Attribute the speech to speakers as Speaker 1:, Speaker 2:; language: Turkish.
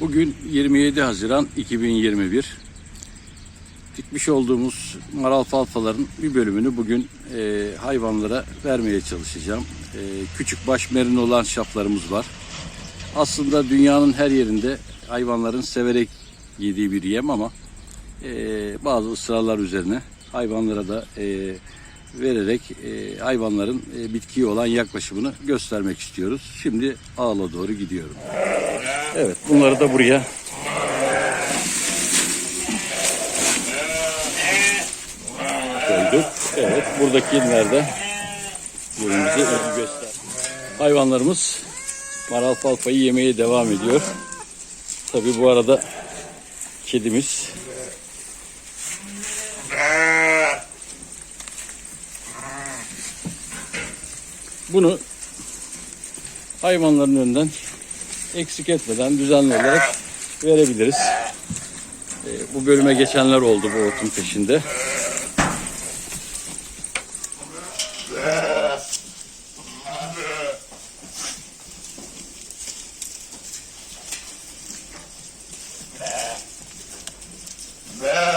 Speaker 1: Bugün 27 Haziran 2021. Dikmiş olduğumuz maralfalfaların bir bölümünü bugün e, hayvanlara vermeye çalışacağım. E, küçük baş merin olan şaplarımız var. Aslında dünyanın her yerinde hayvanların severek yediği bir yem ama e, bazı ısrarlar üzerine hayvanlara da e, vererek e, hayvanların e, bitkiye olan yaklaşımını göstermek istiyoruz. Şimdi ağla doğru gidiyorum. Evet bunları da buraya koyduk. Evet buradakiler de yerimize ilgi göster. Hayvanlarımız maralfalfayı yemeye devam ediyor. Tabi bu arada kedimiz bunu hayvanların önünden eksik etmeden düzenli olarak verebiliriz. E, bu bölüme geçenler oldu bu otun peşinde. Yeah.